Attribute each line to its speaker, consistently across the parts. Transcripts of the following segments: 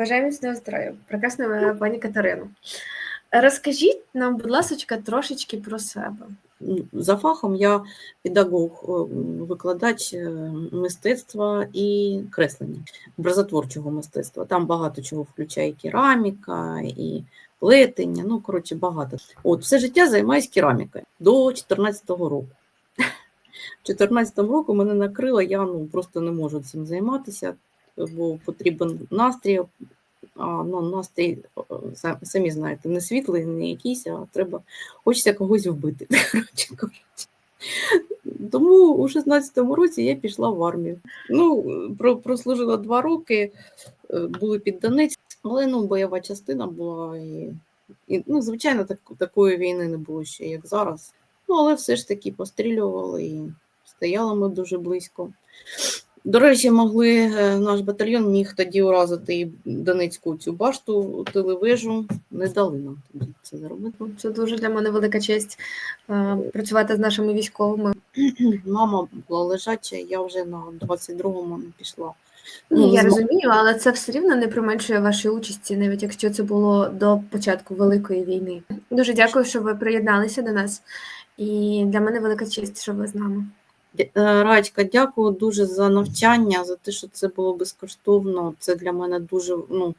Speaker 1: Бажаю міцного здоров'я, прекрасна пані Катерина. Розкажіть нам, будь ласка, трошечки про себе.
Speaker 2: За фахом я педагог, е, викладач е, мистецтва і креслення, образотворчого мистецтва. Там багато чого включає кераміка, і плетення, ну, коротше, багато. От, все життя займаюся керамікою до 14-го року. В 14-му року мене накрило, я ну, просто не можу цим займатися, бо потрібен настрій, а ну, настрій, самі знаєте, не світлий, не якийсь, а треба, хочеться когось вбити. Тому у 16-му році я пішла в армію. Ну, про, прослужила два роки, е, були під Донець, але ну, бойова частина була і, і ну, звичайно, так, такої війни не було ще, як зараз. Ну, але все ж таки пострілювали і стояли ми дуже близько. До речі, могли е, наш батальйон міг тоді уразити і Донецьку цю башту, телевежу, не дали нам тоді це зробити.
Speaker 1: Це дуже для мене велика честь е, працювати з нашими військовими.
Speaker 2: Мама була лежача, я вже на 22-му не пішла.
Speaker 1: Ні, я розумію, але це все рівно не применшує вашої участі, навіть якщо це було до початку великої війни. Дуже дякую, що ви приєдналися до нас. І для мене велика честь, що ви з нами.
Speaker 2: Е, Радька, дякую дуже за навчання, за те, що це було безкоштовно. Це для мене дуже, ну,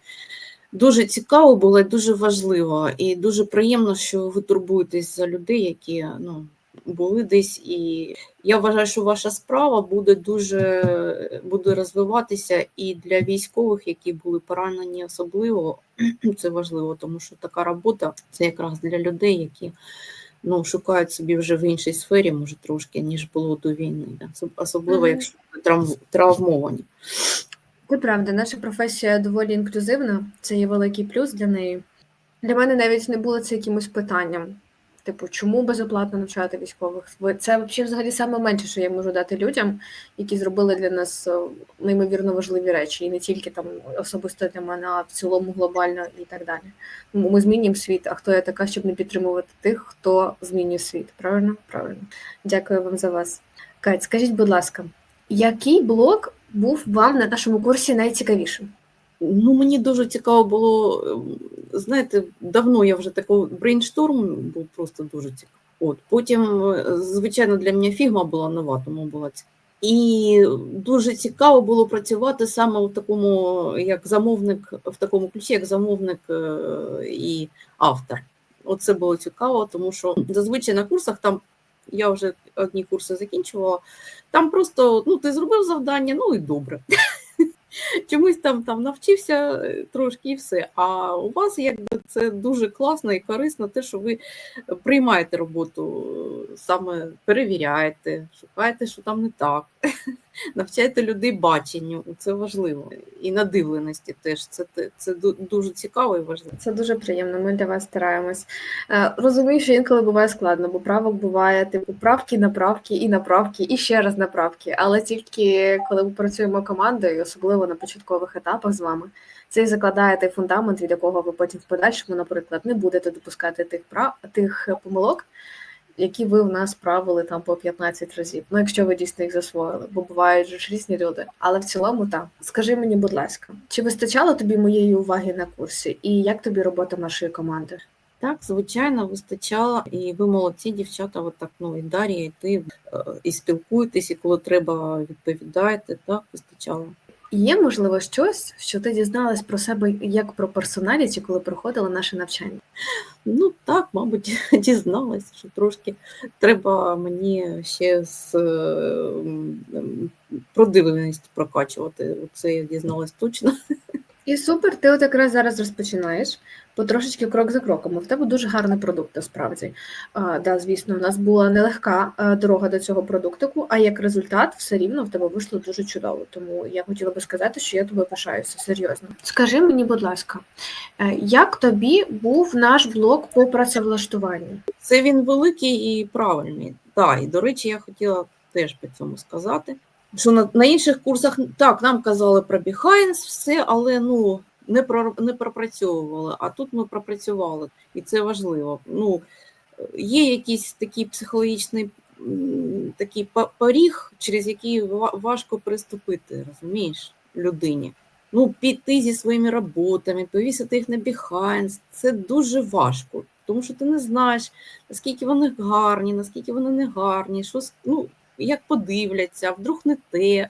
Speaker 2: дуже цікаво було і дуже важливо. І дуже приємно, що ви турбуєтесь за людей, які ну, були десь. І я вважаю, що ваша справа буде дуже буде розвиватися і для військових, які були поранені особливо. Це важливо, тому що така робота це якраз для людей, які ну, шукають собі вже в іншій сфері, може, трошки, ніж було до війни. да. Особливо, якщо травмовані.
Speaker 1: Це правда, наша професія доволі інклюзивна, це є великий плюс для неї. Для мене навіть не було це якимось питанням. Типу, чому безоплатно навчати військових? Це взагалі саме менше, що я можу дати людям, які зробили для нас е, неймовірно важливі речі, і не тільки там особисто для мене, а в цілому глобально і так далі. Ми змінюємо світ. А хто я така, щоб не підтримувати тих, хто змінює світ? Правильно? Правильно. Дякую вам за вас. Кать, скажіть, будь ласка, який блок був вам на нашому курсі найцікавішим?
Speaker 2: Ну, мені дуже цікаво було, ем, знаєте, давно я вже такий брейншторм був просто дуже цікавий. От, потім, е, звичайно, для мене фігма була нова, тому була цікава. І дуже цікаво було працювати саме в такому, як замовник, в такому ключі, як замовник е, і автор. Оце було цікаво, тому що зазвичай на курсах там я вже одні курси закінчувала. Там просто ну, ти зробив завдання, ну і добре. Чомусь там, там навчився е, трошки і все. А у вас якби це дуже класно і корисно, те, що ви приймаєте роботу, е, саме перевіряєте, шукаєте, що там не так, навчаєте людей баченню, це важливо. І надивленості теж. Це, це дуже цікаво і важливо.
Speaker 1: Це дуже приємно. Ми для вас стараємось. Е, Розумію, що інколи буває складно, бо правок буває типу правки, направки і направки, і ще раз направки. Але тільки коли ми працюємо командою, особливо на початкових етапах з вами, це і закладає той фундамент, від якого ви потім в подальшому, наприклад, не будете допускати тих прав тих помилок, які ви в нас правили там по 15 разів. Ну, якщо ви дійсно їх засвоїли, бо бувають ж різні люди. Але в цілому так. Скажи мені, будь ласка, чи вистачало тобі моєї уваги на курсі, і як тобі робота нашої команди?
Speaker 2: Так, звичайно, вистачало, і ви молодці, дівчата, от так, ну, і Дар'я, і ти, е, і спілкуєтесь, і коли треба, відповідаєте, так, вистачало.
Speaker 1: Є можливо щось, що ти дізналась про себе як про персоналіті, коли проходила наше навчання?
Speaker 2: Ну так, мабуть, дізналась, що трошки треба мені ще з е, продивленість прокачувати. Це я дізналась точно.
Speaker 1: І супер, ти от якраз зараз розпочинаєш потрошечки крок за кроком. В тебе дуже гарний продукт, насправді. А, да, звісно, у нас була нелегка а, дорога до цього продуктику, а як результат, все рівно в тебе вийшло дуже чудово. Тому я хотіла би сказати, що я тобою пишаюся серйозно. Скажи мені, будь ласка, е, як тобі був наш блок по працевлаштуванню?
Speaker 2: Це він великий і правильний. Так, і до речі, я хотіла теж по цьому сказати. Що на, на інших курсах так нам казали про Behance, все, але ну не про не пропрацьовували. А тут ми пропрацювали, і це важливо. Ну є якийсь такий психологічний такий поріг, через який ва- важко приступити, розумієш, людині. ну, піти зі своїми роботами, повісити їх на Behance, це дуже важко, тому що ти не знаєш, наскільки вони гарні, наскільки вони не гарні, що, ну, як подивляться, вдруг не те.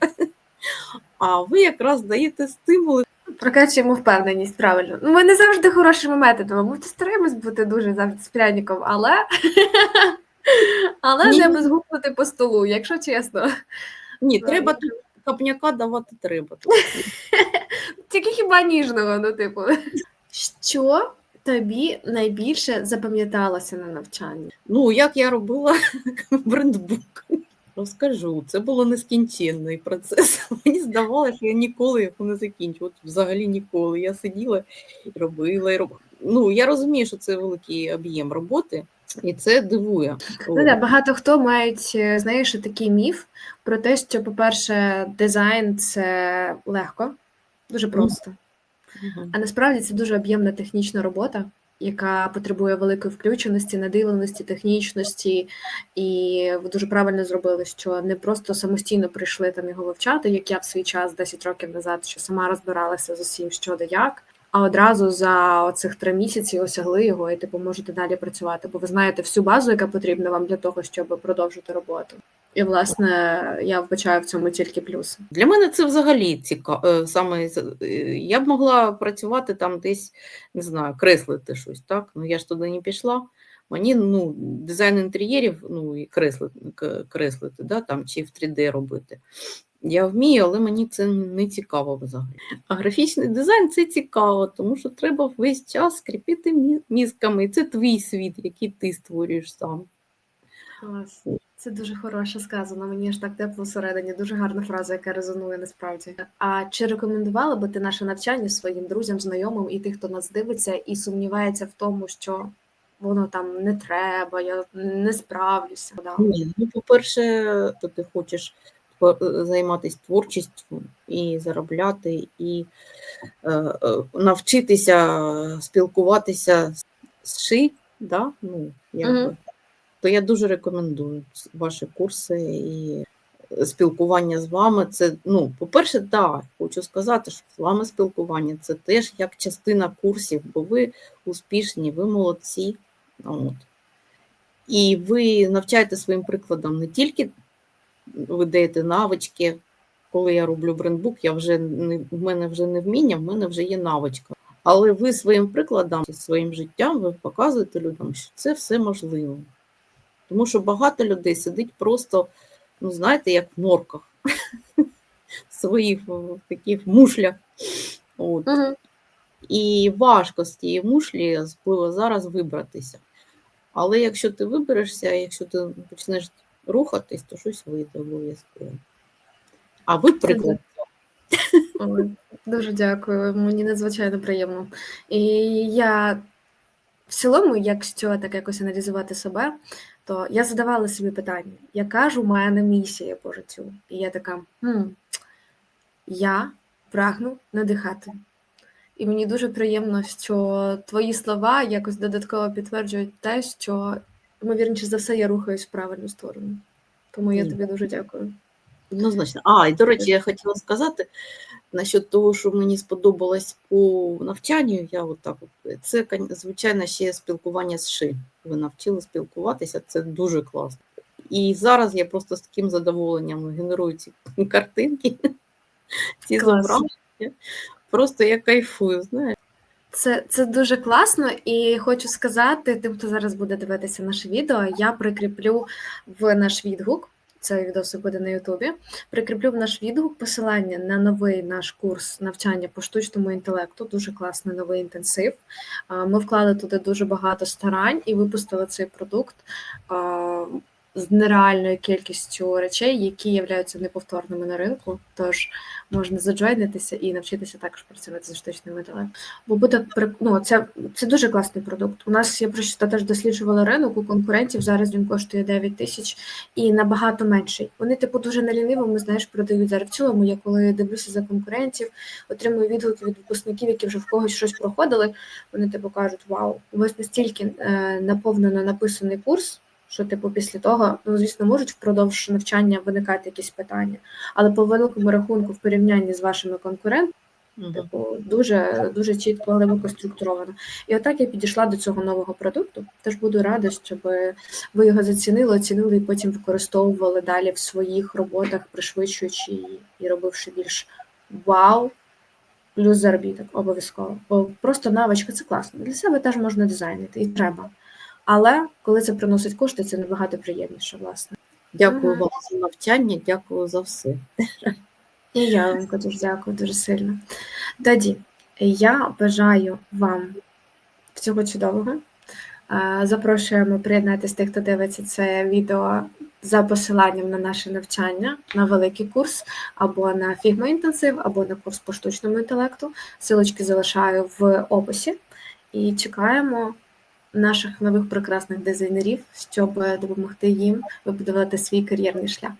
Speaker 2: А ви якраз даєте стимули.
Speaker 1: Прокачуємо впевненість, правильно. Ну, ми не завжди хорошими методами. Ми стараємось бути дуже завжди спряніком, але. Але
Speaker 2: Ні.
Speaker 1: не безгукнути по столу, якщо чесно.
Speaker 2: Ні,
Speaker 1: Ну,
Speaker 2: треба тут капняка давати треба.
Speaker 1: Тільки хіба ніжного, ну, типу. Що тобі найбільше запам'яталося на навчанні?
Speaker 2: Ну, як я робила брендбук. Розкажу, це було нескінченний процес. Мені здавалося, що я ніколи його не закінчу. От взагалі ніколи. Я сиділа і робила і робила. Ну, я розумію, що це великий об'єм роботи, і це дивує.
Speaker 1: Ну, да, багато хто мають, е, знаєш, такий міф про те, що, по-перше, дизайн це легко, дуже просто.
Speaker 2: Мгм.
Speaker 1: А насправді це дуже об'ємна технічна робота, яка потребує великої включеності, надиленості, технічності, і ви дуже правильно зробили, що не просто самостійно прийшли там його вивчати, як я в свій час 10 років назад, що сама розбиралася з усім, що де як. А одразу за оцих три місяці осягли його, і типу можете далі працювати, бо ви знаєте всю базу, яка потрібна вам для того, щоб продовжити роботу. І власне я вбачаю в цьому тільки плюси.
Speaker 2: Для мене це взагалі цікаво. Саме з- е, я б могла працювати там десь, не знаю, креслити щось, так? Ну я ж туди не пішла. Мені ну, дизайн інтер'єрів, ну і креслити, креслити, да, там, чи в 3D робити. Я вмію, але мені це не цікаво взагалі. А графічний дизайн це цікаво, тому що треба весь час скріпити мізками. І це твій світ, який ти створюєш сам.
Speaker 1: Клас. Це дуже хороше сказано. Мені ж так тепло всередині. Дуже гарна фраза, яка резонує насправді. А чи рекомендувала би ти наше навчання своїм друзям, знайомим і тих, хто нас дивиться, і сумнівається в тому, що воно там не треба, я не справлюся. Да.
Speaker 2: Ні, ну, по-перше, то ти хочеш займатися творчістю і заробляти, і е, е, навчитися спілкуватися з- ши, да? ну, якби,
Speaker 1: Мгм.
Speaker 2: то я дуже рекомендую ваші курси і спілкування з вами. Це, ну, по-перше, так, хочу сказати, що з вами спілкування це теж як частина курсів, бо ви успішні, ви молодці. От. І ви навчаєте своїм прикладом не тільки ви даєте навички. Коли я роблю брендбук, я вже не в мене вже не вміння, в мене вже є навичка. Але ви своїм прикладом, своїм життям, ви показуєте людям, що це все можливо. Тому що багато людей сидить просто, ну знаєте, як в норках своїх таких мушлях. От. І важко з тієї мушлі зараз вибратися. Але якщо ти виберешся, якщо ти почнеш рухатись, то щось вийде обов'язково. А ви приклад.
Speaker 1: Дуже дякую, мені надзвичайно приємно. І я в цілому, якщо так якось аналізувати себе, то я задавала собі питання, яка ж у мене місія по життю? І я така, хм, я прагну надихати. І мені дуже приємно, що твої слова якось додатково підтверджують те, що, ймовірніше за все, я рухаюсь в правильну сторону. Тому я тобі дуже дякую.
Speaker 2: Однозначно. А, і до речі, я хотіла сказати насчет того, що мені сподобалось по навчанню. Я отак от, це, звичайно, ще спілкування з ши. Ви навчили спілкуватися, це дуже класно. І зараз я просто з таким задоволенням генерую ці картинки, ці зображення. Просто я кайфую, знаєш.
Speaker 1: Це, це дуже класно, і хочу сказати тим, хто зараз буде дивитися наше відео, я прикріплю в наш відгук. Цей відосик буде на Ютубі. Прикріплю в наш відгук посилання на новий наш курс навчання по штучному інтелекту. Дуже класний новий інтенсив. Ми вклали туди дуже багато старань і випустили цей продукт з нереальною кількістю речей, які являються неповторними на ринку. Тож можна заджойнитися і навчитися також працювати зі штучним інтелектом. Бо буде ну, це, це дуже класний продукт. У нас я просто теж досліджувала ринок у конкурентів. Зараз він коштує 9 тисяч і набагато менший. Вони, типу, дуже налінивими, знаєш, продають зараз. В цілому, я коли дивлюся за конкурентів, отримую відгуки від випускників, які вже в когось щось проходили. Вони типу кажуть: Вау, у вас настільки е, наповнено написаний курс. Що, типу, після того, ну звісно, можуть впродовж навчання виникати якісь питання, але по великому рахунку, в порівнянні з вашими конкурентами. Типу, дуже, дуже чітко, глибоко структуровано. І отак я підійшла до цього нового продукту. Тож буду рада, щоб ви його зацінили, оцінили і потім використовували далі в своїх роботах, пришвидшуючи і, і робивши більш вау. Плюс заробіток обов'язково. Бо просто навичка це класно. Для себе теж можна дизайнити і треба. Але коли це приносить кошти, це набагато приємніше, власне.
Speaker 2: Дякую
Speaker 1: Мгм.
Speaker 2: вам за навчання, дякую за все.
Speaker 1: І я вам дуже дякую дуже сильно. Тоді я бажаю вам всього чудового. Запрошуємо приєднатися тих, хто дивиться це відео за посиланням на наше навчання на великий курс або на Figma інтенсив, або на курс по штучному інтелекту. Силочки залишаю в описі і чекаємо наших нових прекрасних дизайнерів, щоб допомогти їм вибудувати свій кар'єрний шлях.